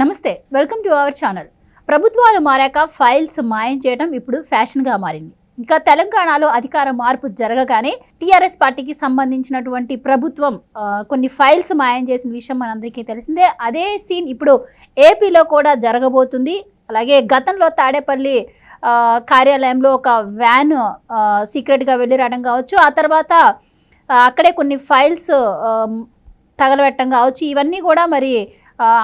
నమస్తే welcome to our channel. ప్రభుత్వాలు మారాక files మాయం చేయడం ఇప్పుడు ఫ్యాషన్గా మారింది. ఇంకా తెలంగాణలో అధికార మార్పు జరగగానే టీఆర్ఎస్ పార్టీకి సంబంధించినటువంటి ప్రభుత్వం కొన్ని ఫైల్స్ మాయం చేసిన విషయం మనందరికీ తెలిసిందే. అదే సీన్ ఇప్పుడు ఏపీలో కూడా జరగబోతుంది. అలాగే గతంలో తాడేపల్లి కార్యాలయంలో ఒక వ్యాన్ సీక్రెట్గా వెళ్ళి రావడం కావచ్చు. ఆ తర్వాత అక్కడే కొన్ని ఫైల్స్ తగలబెట్టడం కావచ్చు. ఇవన్నీ కూడా మరి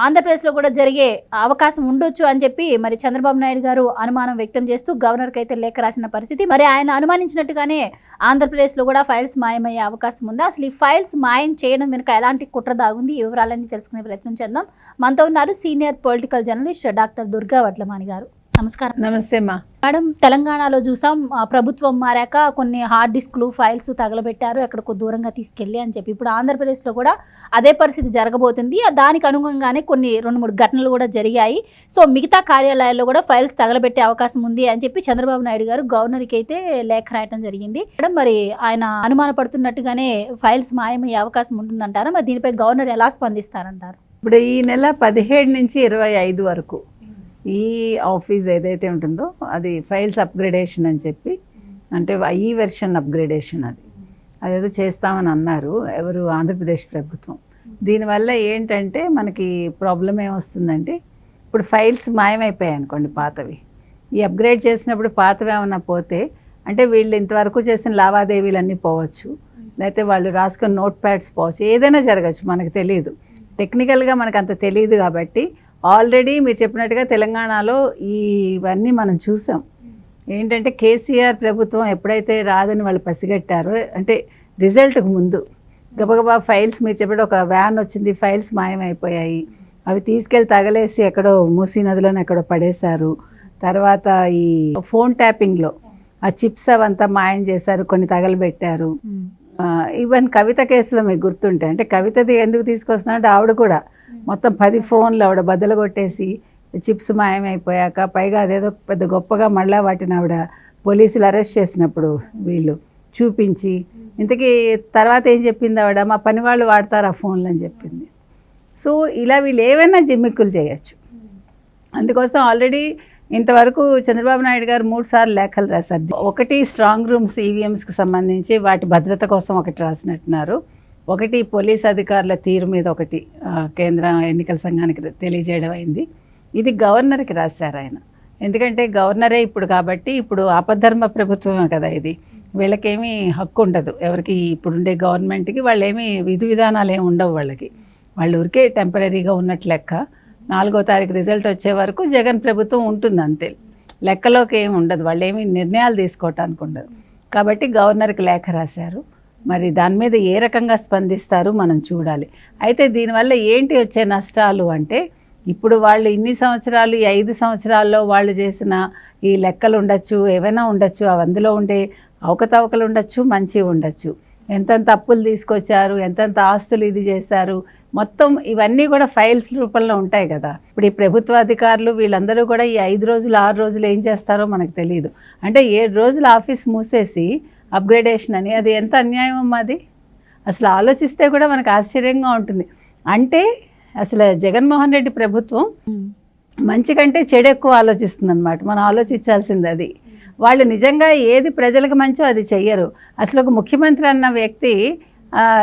ఆంధ్రప్రదేశ్లో కూడా జరిగే అవకాశం ఉండొచ్చు అని చెప్పి మరి చంద్రబాబు నాయుడు గారు అనుమానం వ్యక్తం చేస్తూ గవర్నర్కి అయితే లేఖ రాసిన పరిస్థితి. మరి ఆయన అనుమానించినట్టుగానే ఆంధ్రప్రదేశ్లో కూడా ఫైల్స్ మాయమయ్యే అవకాశం ఉందా. అసలు ఈ ఫైల్స్ మాయం చేయడం వెనుక ఎలాంటి కుట్ర దాగుంది? ఈ వివరాలన్నీ తెలుసుకునే ప్రయత్నం చేద్దాం. మనతో ఉన్నారు senior political journalist doctor Durga Vadlamani garu. నమస్కారం. నమస్తే అమ్మా. మేడం తెలంగాణలో చూసాం ప్రభుత్వం మారాక కొన్ని హార్డ్ డిస్క్లు ఫైల్స్ తగలబెట్టారు ఎక్కడికో దూరంగా తీసుకెళ్ళి అని చెప్పి. ఇప్పుడు ఆంధ్రప్రదేశ్లో కూడా అదే పరిస్థితి జరగబోతుంది. దానికి అనుగుణంగానే కొన్ని రెండు మూడు ఘటనలు కూడా జరిగాయి. సో మిగతా కార్యాలయాల్లో కూడా ఫైల్స్ తగలబెట్టే అవకాశం ఉంది అని చెప్పి చంద్రబాబు నాయుడు గారు గవర్నర్కి అయితే లేఖ రాయటం జరిగింది. మేడం మరి ఆయన అనుమాన పడుతున్నట్టుగానే ఫైల్స్ మాయమయ్యే అవకాశం ఉంటుందంటారా? మరి దీనిపై గవర్నర్ ఎలా స్పందిస్తారంటారు? ఇప్పుడు ఈ నెల పదిహేడు నుంచి ఇరవై ఐదు వరకు ఈ ఆఫీస్ ఏదైతే ఉంటుందో అది ఫైల్స్ అప్గ్రేడేషన్ అని చెప్పి అంటే ఈ వెర్షన్ అప్గ్రేడేషన్ అది. అదేదో చేస్తామని అన్నారు ఎవరు ఆంధ్రప్రదేశ్ ప్రభుత్వం. దీనివల్ల ఏంటంటే మనకి ప్రాబ్లం ఏమొస్తుందంటే ఇప్పుడు ఫైల్స్ మాయమైపోయాయి అనుకోండి పాతవి. ఈ అప్గ్రేడ్ చేసినప్పుడు పాతవి ఏమన్నా పోతే అంటే వీళ్ళు ఇంతవరకు చేసిన లావాదేవీలన్నీ పోవచ్చు. లేకపోతే వాళ్ళు రాసుకున్న నోట్ ప్యాడ్స్ పోవచ్చు. ఏదైనా జరగచ్చు మనకు తెలియదు టెక్నికల్గా మనకు అంత తెలియదు కాబట్టి ఆల్రెడీ మీరు చెప్పినట్టుగా తెలంగాణలో ఈ ఇవన్నీ మనం చూసాం. ఏంటంటే కేసీఆర్ ప్రభుత్వం ఎప్పుడైతే రాదని వాళ్ళు పసిగట్టారో అంటే రిజల్ట్కి ముందు గబగబా ఫైల్స్ మీరు చెప్పిన ఒక వ్యాన్ వచ్చింది ఫైల్స్ మాయమైపోయాయి. అవి తీసుకెళ్ళి తగలేసి ఎక్కడో మూసీ నదిలోనే ఎక్కడో పడేశారు. తర్వాత ఈ ఫోన్ ట్యాపింగ్లో ఆ చిప్స్ అవంతా మాయం చేశారు కొన్ని తగలబెట్టారు. ఈవెన్ కవిత కేసులో మీకు గుర్తుంటే అంటే కవితది ఎందుకు తీసుకొస్తున్నారంటే ఆవిడ కూడా మొత్తం పది ఫోన్లు ఆవిడ బద్దలు కొట్టేసి చిప్స్ మాయమైపోయాక పైగా అదేదో పెద్ద గొప్పగా మళ్ళా వాటిని ఆవిడ పోలీసులు అరెస్ట్ చేసినప్పుడు వీళ్ళు చూపించి ఇంతకీ తర్వాత ఏం చెప్పింది ఆవిడ? మా పని వాళ్ళు వాడతారు ఆ ఫోన్లు అని చెప్పింది. సో ఇలా వీళ్ళు ఏవైనా జిమ్మిక్కులు చేయొచ్చు. అందుకోసం ఆల్రెడీ ఇంతవరకు చంద్రబాబు నాయుడు గారు మూడు సార్లు లేఖలు రాశారు. ఒకటి స్ట్రాంగ్ రూమ్స్ ఈవీఎంస్కి సంబంధించి వాటి భద్రత కోసం ఒకటి రాసినట్టున్నారు. ఒకటి పోలీస్ అధికారుల తీరు మీద ఒకటి కేంద్ర ఎన్నికల సంఘానికి తెలియజేయడం అయింది. ఇది గవర్నర్కి రాశారు ఆయన. ఎందుకంటే గవర్నరే ఇప్పుడు కాబట్టి ఇప్పుడు అపధర్మ ప్రభుత్వమే కదా ఇది. వీళ్ళకేమీ హక్కు ఉండదు. ఎవరికి ఇప్పుడుండే గవర్నమెంట్కి వాళ్ళేమీ విధి విధానాలు ఏమి ఉండవు వాళ్ళకి. వాళ్ళు ఊరికే టెంపరీగా ఉన్నట్టు లెక్క. నాలుగో తారీఖు రిజల్ట్ వచ్చే వరకు జగన్ ప్రభుత్వం ఉంటుంది అంతే. లెక్కలోకి ఏమి ఉండదు. వాళ్ళు ఏమి నిర్ణయాలు తీసుకోవటానికి ఉండదు. కాబట్టి గవర్నర్కి లేఖ రాశారు. మరి దాని మీద ఏ రకంగా స్పందిస్తారు మనం చూడాలి. అయితే దీనివల్ల ఏంటి వచ్చే నష్టాలు అంటే ఇప్పుడు వాళ్ళు ఇన్ని సంవత్సరాలు ఈ ఐదు సంవత్సరాల్లో వాళ్ళు చేసిన ఈ లెక్కలు ఉండొచ్చు ఏవైనా ఉండొచ్చు అవి అందులో ఉండే అవకతవకలు ఉండొచ్చు మంచి ఉండొచ్చు. ఎంతెంత అప్పులు తీసుకొచ్చారు ఎంతెంత ఆస్తులు ఇది చేశారు మొత్తం ఇవన్నీ కూడా ఫైల్స్ రూపంలో ఉంటాయి కదా. ఇప్పుడు ఈ ప్రభుత్వ అధికారులు వీళ్ళందరూ కూడా ఈ ఐదు రోజులు ఆరు రోజులు ఏం చేస్తారో మనకు తెలియదు అంటే ఏడు రోజులు ఆఫీస్ మూసేసి అప్గ్రేడేషన్ అని. అది ఎంత అన్యాయం అమ్మా అది? అసలు ఆలోచిస్తే కూడా మనకు ఆశ్చర్యంగా ఉంటుంది. అంటే అసలు జగన్మోహన్ రెడ్డి ప్రభుత్వం మంచి కంటే చెడు ఎక్కువ ఆలోచిస్తుంది అనమాట మనం ఆలోచించాల్సింది అది. వాళ్ళు నిజంగా ఏది ప్రజలకు మంచో అది చెయ్యరు. అసలు ఒక ముఖ్యమంత్రి అన్న వ్యక్తి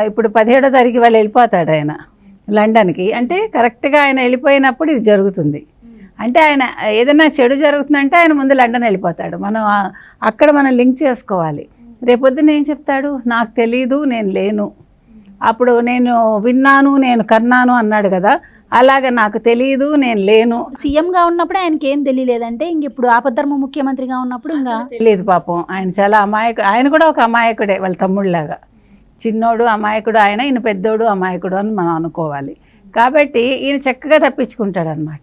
ఇప్పుడు పదిహేడో తారీఖు వాళ్ళు వెళ్ళిపోతాడు ఆయన లండన్కి. అంటే కరెక్ట్గా ఆయన వెళ్ళిపోయినప్పుడు ఇది జరుగుతుంది. అంటే ఆయన ఏదైనా చెడు జరుగుతుందంటే ఆయన ముందు లండన్ వెళ్ళిపోతాడు. మనం అక్కడ మనం లింక్ చేసుకోవాలి. రేపొద్దున ఏం చెప్తాడు? నాకు తెలీదు నేను లేను. అప్పుడు నేను విన్నాను నేను కన్నాను అన్నాడు కదా. అలాగ నాకు తెలియదు నేను లేను. సీఎంగా ఉన్నప్పుడే ఆయనకి ఏం తెలియలేదంటే ఇంక ఇప్పుడు ఆపద్ధర్మ ముఖ్యమంత్రిగా ఉన్నప్పుడు ఇంకా తెలియదు పాపం. ఆయన చాలా అమాయకుడు ఆయన కూడా ఒక అమాయకుడే వాళ్ళ తమ్ముళ్ళలాగా. చిన్నోడు అమాయకుడు ఆయన ఈయన పెద్దోడు అమాయకుడు అని మనం అనుకోవాలి. కాబట్టి ఈయన చక్కగా తప్పించుకుంటాడు అనమాట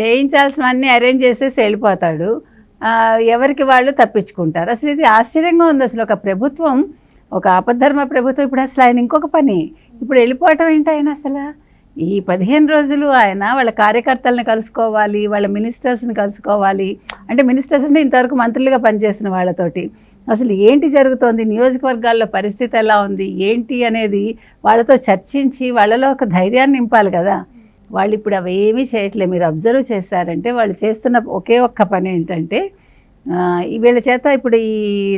చేయించాల్సినవన్నీ అరేంజ్ చేసేసి వెళ్ళిపోతాడు. ఎవరికి వాళ్ళు తప్పించుకుంటారు. అసలు ఇది ఆశ్చర్యంగా ఉంది. అసలు ఒక ప్రభుత్వం ఒక ఆపద్ధర్మ ప్రభుత్వం ఇప్పుడు అసలు ఆయన ఇంకొక పని. ఇప్పుడు వెళ్ళిపోవటం ఏంటి ఆయన అసలు? ఈ పదిహేను రోజులు ఆయన వాళ్ళ కార్యకర్తలను కలుసుకోవాలి వాళ్ళ మినిస్టర్స్ని కలుసుకోవాలి. అంటే మినిస్టర్స్ అంటే ఇంతవరకు మంత్రులుగా పనిచేసిన వాళ్ళతోటి. అసలు ఏంటి జరుగుతోంది? నియోజకవర్గాల్లో పరిస్థితి ఎలా ఉంది? ఏంటి అనేది వాళ్ళతో చర్చించి వాళ్ళలో ఒక ధైర్యాన్ని నింపాలి కదా. వాళ్ళు ఇప్పుడు అవి ఏమీ చేయట్లేదు. మీరు అబ్జర్వ్ చేశారంటే వాళ్ళు చేస్తున్న ఒకే ఒక్క పని ఏంటంటే వీళ్ళ చేత ఇప్పుడు ఈ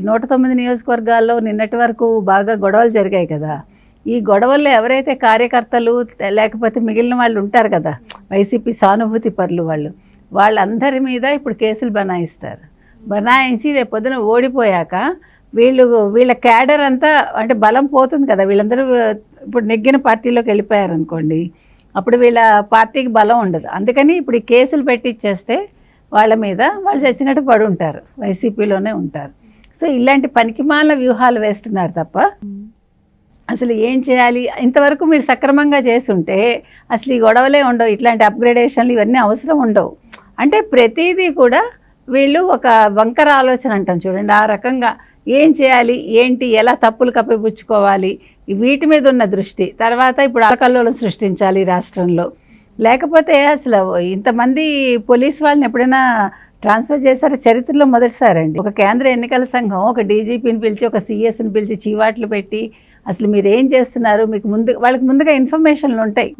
నూట తొమ్మిది నియోజకవర్గాల్లో నిన్నటి వరకు బాగా గొడవలు జరిగాయి కదా. ఈ గొడవల్లో ఎవరైతే కార్యకర్తలు లేకపోతే మిగిలిన వాళ్ళు ఉంటారు కదా వైసీపీ సానుభూతి పరులు వాళ్ళు వాళ్ళందరి మీద ఇప్పుడు కేసులు బనాయిస్తారు. బనాయించి రేపు పొద్దున ఓడిపోయాక వీళ్ళు వీళ్ళ క్యాడర్ అంతా అంటే బలం పోతుంది కదా. వీళ్ళందరూ ఇప్పుడు నెగ్గిన పార్టీలోకి వెళ్ళిపోయారు అనుకోండి అప్పుడు వీళ్ళ పార్టీకి బలం ఉండదు. అందుకని ఇప్పుడు ఈ కేసులు పెట్టిచ్చేస్తే వాళ్ళ మీద వాళ్ళు చచ్చినట్టు పడి ఉంటారు వైసీపీలోనే ఉంటారు. సో ఇలాంటి పనికిమాల వ్యూహాలు వేస్తున్నారు తప్ప అసలు ఏం చేయాలి? ఇంతవరకు మీరు సక్రమంగా చేసుంటే అసలు ఈ గొడవలే ఉండవు. ఇట్లాంటి అప్గ్రేడేషన్లు ఇవన్నీ అవసరం ఉండవు. అంటే ప్రతిదీ కూడా వీళ్ళు ఒక వంకర ఆలోచన అంటాం చూడండి. ఆ రకంగా ఏం చేయాలి? ఏంటి? ఎలా తప్పులు కప్పిపుచ్చుకోవాలి? వీటి మీద ఉన్న దృష్టి. తర్వాత ఇప్పుడు అలకల్లోలం సృష్టించాలి రాష్ట్రంలో. లేకపోతే అసలు ఇంతమంది పోలీస్ వాళ్ళని ఎప్పుడైనా ట్రాన్స్ఫర్ చేశారు? చరిత్రలో మొదటిసారండి. ఒక కేంద్ర ఎన్నికల సంఘం ఒక డీజీపీని పిలిచి ఒక సిఎస్ని పిలిచి చీవాట్లు పెట్టి అసలు మీరు ఏం చేస్తున్నారు? మీకు ముందు వాళ్ళకి ముందుగా ఇన్ఫర్మేషన్లు ఉంటాయి.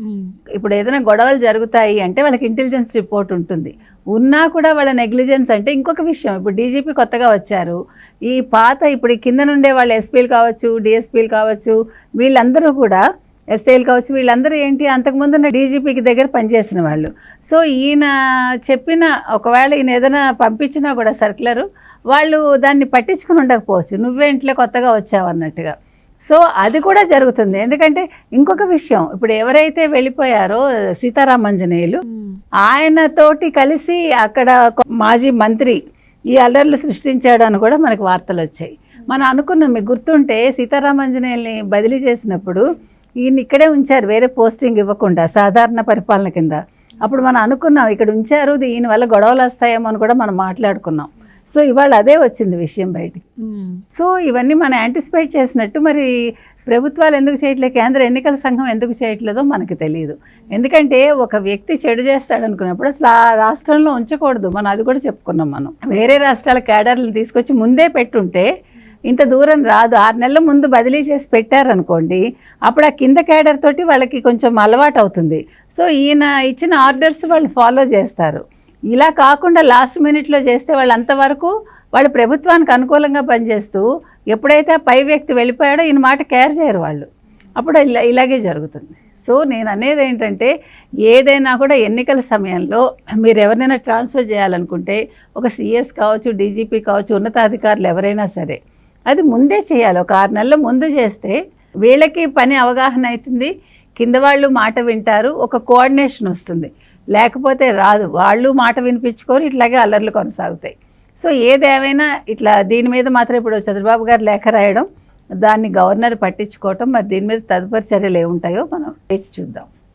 ఇప్పుడు ఏదైనా గొడవలు జరుగుతాయి అంటే వాళ్ళకి ఇంటెలిజెన్స్ రిపోర్ట్ ఉంటుంది. ఉన్నా కూడా వాళ్ళ నెగ్లిజెన్స్ అంటే ఇంకొక విషయం. ఇప్పుడు డీజీపీ కొత్తగా వచ్చారు. ఈ పాత ఇప్పుడు ఈ కింద నుండే వాళ్ళు ఎస్పీలు కావచ్చు డిఎస్పీలు కావచ్చు వీళ్ళందరూ కూడా ఎస్ఐలు కావచ్చు వీళ్ళందరూ ఏంటి? అంతకుముందు ఉన్న డీజీపీకి దగ్గర పనిచేసిన వాళ్ళు. సో ఈయన చెప్పిన ఒకవేళ ఈయన ఏదైనా పంపించినా కూడా సర్క్యులరు వాళ్ళు దాన్ని పట్టించుకుని ఉండకపోవచ్చు. నువ్వే ఇంట్లో కొత్తగా వచ్చావు అన్నట్టుగా. సో అది కూడా జరుగుతుంది. ఎందుకంటే ఇంకొక విషయం ఇప్పుడు ఎవరైతే వెళ్ళిపోయారో సీతారామంజనేయులు ఆయనతోటి కలిసి అక్కడ మాజీ మంత్రి ఈ అల్లర్లు సృష్టించాడు అని కూడా మనకు వార్తలు వచ్చాయి. మనం అనుకున్నాం మీకు గుర్తుంటే సీతారామంజనేయుల్ని బదిలీ చేసినప్పుడు ఈయన ఇక్కడే ఉంచారు వేరే పోస్టింగ్ ఇవ్వకుండా సాధారణ పరిపాలన కింద. అప్పుడు మనం అనుకున్నాం ఇక్కడ ఉంచారు దీని వల్ల గొడవలు వస్తాయేమో అని కూడా మనం మాట్లాడుకున్నాం. సో ఇవాళ అదే వచ్చింది విషయం బయటికి. సో ఇవన్నీ మనం యాంటిసిపేట్ చేసినట్టు మరి ప్రభుత్వాలు ఎందుకు చేయట్లేదు కేంద్ర ఎన్నికల సంఘం ఎందుకు చేయట్లేదో మనకు తెలియదు ఎందుకంటే ఒక వ్యక్తి చెడు చేస్తాడు అనుకున్నప్పుడు అసలు ఆ రాష్ట్రంలో ఉంచకూడదు. మనం అది కూడా చెప్పుకున్నాం మనం. వేరే రాష్ట్రాల క్యాడర్లను తీసుకొచ్చి ముందే పెట్టుంటే ఇంత దూరం రాదు. ఆరు నెలల ముందు బదిలీ చేసి పెట్టారనుకోండి అప్పుడు ఆ కింద క్యాడర్ తోటి వాళ్ళకి కొంచెం అలవాటు అవుతుంది. సో ఈయన ఇచ్చిన ఆర్డర్స్ వాళ్ళు ఫాలో చేస్తారు. ఇలా కాకుండా లాస్ట్ మినిట్లో చేస్తే వాళ్ళు అంతవరకు వాళ్ళు ప్రభుత్వానికి అనుకూలంగా పనిచేస్తూ ఎప్పుడైతే ఆ పై వ్యక్తి వెళ్ళిపోయాడో ఈయన మాట కేర్ చేయరు వాళ్ళు. అప్పుడు ఇలా ఇలాగే జరుగుతుంది. సో నేను అనేది ఏంటంటే ఏదైనా కూడా ఎన్నికల సమయంలో మీరు ఎవరినైనా ట్రాన్స్ఫర్ చేయాలనుకుంటే ఒక సిఎస్ కావచ్చు డీజీపీ కావచ్చు ఉన్నతాధికారులు ఎవరైనా సరే అది ముందే చేయాలి. ఒక ఆరు నెలల ముందు చేస్తే వీళ్ళకి పని అవగాహన అవుతుంది. కింద వాళ్ళు మాట వింటారు. ఒక కోఆర్డినేషన్ వస్తుంది. లేకపోతే రాదు. వాళ్ళు మాట వినిపించుకొని ఇట్లాగే అల్లర్లు కొనసాగుతాయి. సో ఏదేమైనా ఇట్లా దీని మీద మాత్రం ఇప్పుడు చంద్రబాబు గారు లేఖ రాయడం దాన్ని గవర్నర్ పట్టించుకోవటం మరి దీని మీద తదుపరి చర్యలు ఏముంటాయో మనం వేచి చూద్దాం.